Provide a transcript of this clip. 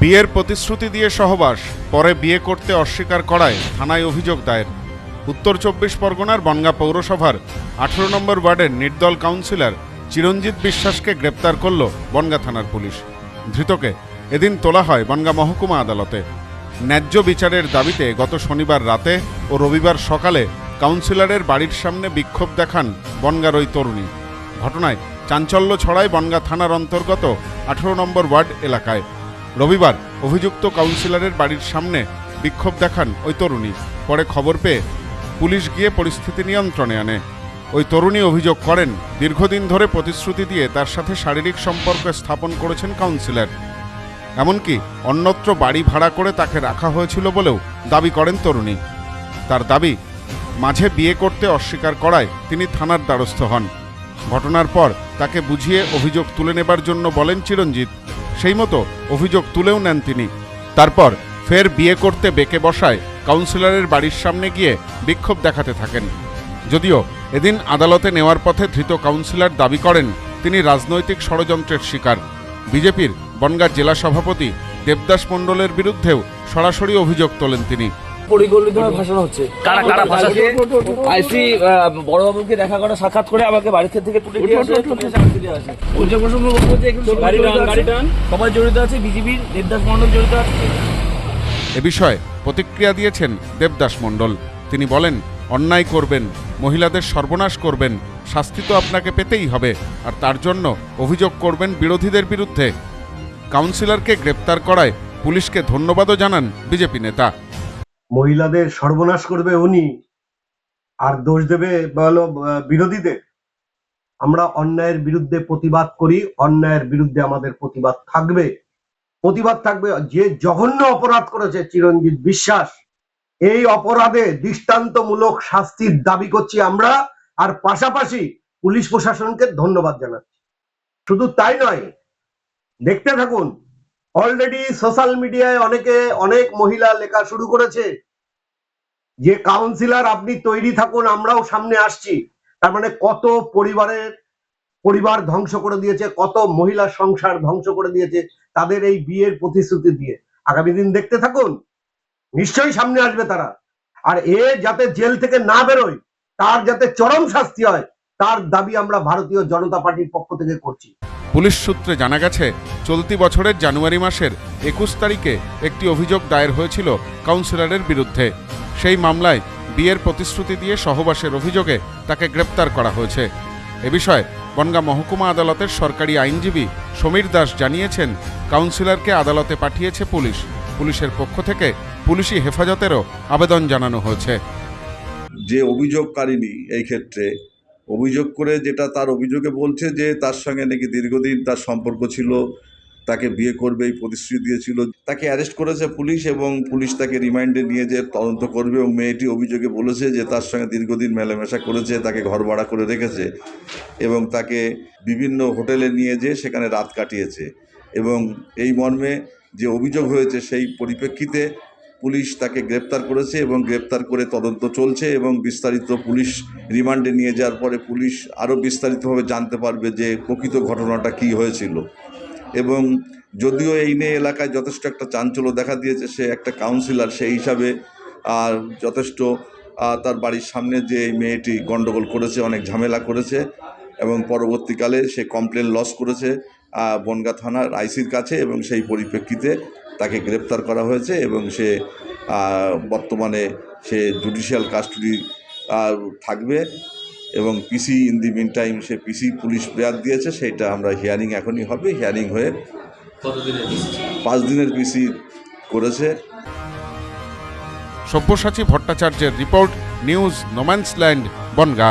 বিয়ের প্রতিশ্রুতি দিয়ে সহবাস, পরে বিয়ে করতে অস্বীকার করায় থানায় অভিযোগ দায়ের। উত্তর চব্বিশ পরগনার বনগা পৌরসভার আঠেরো নম্বর ওয়ার্ডের নির্দল কাউন্সিলর চিরঞ্জিত বিশ্বাসকে গ্রেপ্তার করল বনগা থানার পুলিশ। ধৃতকে এদিন তোলা হয় বনগা মহকুমা আদালতে। ন্যায্য বিচারের দাবিতে গত শনিবার রাতে ও রবিবার সকালে কাউন্সিলরের বাড়ির সামনে বিক্ষোভ দেখান বনগার ওই তরুণী। ঘটনায় চাঞ্চল্য ছড়ায় বনগা থানার অন্তর্গত আঠেরো নম্বর ওয়ার্ড এলাকায়। রবিবার অভিযুক্ত কাউন্সিলরের বাড়ির সামনে বিক্ষোভ দেখান ওই তরুণী। পরে খবর পেয়ে পুলিশ গিয়ে পরিস্থিতি নিয়ন্ত্রণে আনে। ওই তরুণী অভিযোগ করেন, দীর্ঘদিন ধরে প্রতিশ্রুতি দিয়ে তার সাথে শারীরিক সম্পর্ক স্থাপন করেছেন কাউন্সিলর। এমনকি অন্যত্র বাড়ি ভাড়া করে তাকে রাখা হয়েছিল বলেও দাবি করেন তরুণী। তার দাবি, মাঝে বিয়ে করতে অস্বীকার করায় তিনি থানার দ্বারস্থ হন। ঘটনার পর তাকে বুঝিয়ে অভিযোগ তুলে নেবার জন্য বলেন চিরঞ্জিত। সেই মতো অভিযোগ তুলেও নেন তিনি। তারপর ফের বিয়ে করতে বেঁকে বসায় কাউন্সিলরের বাড়ির সামনে গিয়ে বিক্ষোভ দেখাতে থাকেন। যদিও এদিন আদালতে নেওয়ার পথে ধৃত কাউন্সিলর দাবি করেন, তিনি রাজনৈতিক ষড়যন্ত্রের শিকার। বিজেপির বনগাঁ জেলা সভাপতি দেবদাস মণ্ডলের বিরুদ্ধেও সরাসরি অভিযোগ তোলেন তিনি। পরিকল্পিতভাবে ভাসানো হচ্ছে। কারা কারা ভাসাচ্ছে? আইসি বড়বাবুকে দেখা করে সাক্ষাৎ করে আমাকে বাড়ি থেকে তুলে দিয়ে আসে প্রসঙ্গ সবাই জড়িত আছে। গাড়ি টান। সবাই জড়িত আছে বিজেপির দেবদাস মন্ডল জড়িত আছে। এ বিষয়ে প্রতিক্রিয়া দিয়েছেন দেবদাস মণ্ডল। তিনি বলেন অন্যায় করবেন মহিলাদের সর্বনাশ করবেন শাস্তি তো আপনাকে পেতেই হবে আর তার জন্য অভিযোগ করবেন বিরোধীদের বিরুদ্ধে। কাউন্সিলরকে গ্রেপ্তার করায় পুলিশকে ধন্যবাদও জানান বিজেপি নেতা। মহিলাদের সর্বনাশ করবে উনি, আর দোষ দেবে বলো বিরোধীদের। আমরা অন্যায়ের বিরুদ্ধে প্রতিবাদ করি, অন্যায়ের বিরুদ্ধে আমাদের প্রতিবাদ থাকবে। প্রতিবাদ থাকবে যে জঘন্য অপরাধ করেছে চিরঞ্জিত বিশ্বাস। এই অপরাধে দৃষ্টান্তমূলক শাস্তির দাবি করছি আমরা, আর পাশাপাশি পুলিশ প্রশাসনকে ধন্যবাদ জানাচ্ছি। শুধু তাই নয়, দেখতে থাকুন অলরেডি সোশ্যাল মিডিয়ায় অনেকে, অনেক মহিলা লেখা শুরু করেছে। যে কাউন্সিলর আপনি তৈরি থাকুন, আমরাও সামনে আসছি। তার মানে কত পরিবারের পরিবার ধ্বংস করে দিয়েছে, কত মহিলা সংসার ধ্বংস করে দিয়েছে তাদের এই বিয়ের প্রতিশ্রুতি দিয়ে। আগামী দিন দেখতে থাকুন, নিশ্চয়ই সামনে আসবে তারা। আর এ যাতে জেল থেকে না বেরোয়, তার যাতে চরম শাস্তি হয়, তার দাবি আমরা ভারতীয় জনতা পার্টির পক্ষ থেকে করছি। পুলিশ সূত্রে জানা গেছে, চলতি বছরের জানুয়ারি মাসের একুশ তারিখে একটি অভিযোগ দায়ের হয়েছিল কাউন্সিলরের বিরুদ্ধে। সেই মামলায় বিয়ের প্রতিশ্রুতি দিয়ে সহবাসের অভিযোগে তাকে গ্রেপ্তার করা হয়েছে। এ বিষয়ে বনগাঁ মহকুমা আদালতের সরকারি আইনজীবী সমীর দাস জানিয়েছেন, কাউন্সিলরকে আদালতে পাঠিয়েছে পুলিশ। পুলিশের পক্ষ থেকে পুলিশি হেফাজতেরও আবেদন জানানো হয়েছে। যে অভিযোগকারিনী এই ক্ষেত্রে অভিযোগ করে যেটা তার অভিযোগে বলছে যে তার সঙ্গে নাকি দীর্ঘদিন তার সম্পর্ক ছিল, তাকে বিয়ে করবে, এই প্রতিশ্রুতি দিয়েছিল। তাকে অ্যারেস্ট করেছে পুলিশ এবং পুলিশ তাকে রিমাইন্ডে নিয়ে যে তদন্ত করবে এবং মেয়েটি অভিযোগে বলেছে যে তার সঙ্গে দীর্ঘদিন মেলামেশা করেছে, তাকে ঘর ভাড়া করে রেখেছে এবং তাকে বিভিন্ন হোটেলে নিয়ে যেয়ে সেখানে রাত কাটিয়েছে এবং এই মর্মে যে অভিযোগ হয়েছে সেই পরিপ্রেক্ষিতে পুলিশ তাকে গ্রেপ্তার করেছে এবং গ্রেপ্তার করে তদন্ত চলছে এবং বিস্তারিত পুলিশ রিমান্ডে নিয়ে যাওয়ার পরে পুলিশ আরও বিস্তারিতভাবে জানতে পারবে যে প্রকৃত ঘটনাটা কী হয়েছিল। এবং যদিও এই নিয়ে এলাকায় যথেষ্ট একটা চাঞ্চল্য দেখা দিয়েছে, সে একটা কাউন্সিলর সেই হিসাবে, আর যথেষ্ট তার বাড়ির সামনে যে এই মেয়েটি গণ্ডগোল করেছে, অনেক ঝামেলা করেছে, এবং পরবর্তীকালে সে কমপ্লেন লস করেছে বনগা থানার আইসির কাছে এবং সেই পরিপ্রেক্ষিতে তাকে গ্রেপ্তার করা হয়েছে এবং সে বর্তমানে সে জুডিশিয়াল কাস্টডি থাকবে এবং PC in the mean time সে পিসি পুলিশ বেয়ার দিয়েছে সেইটা আমরা হিয়ারিং এখনই হবে হিয়ারিং হয়ে পাঁচ দিনের পিসি করেছে। সব্যসাচী ভট্টাচার্যের report news no man's land Bangaon.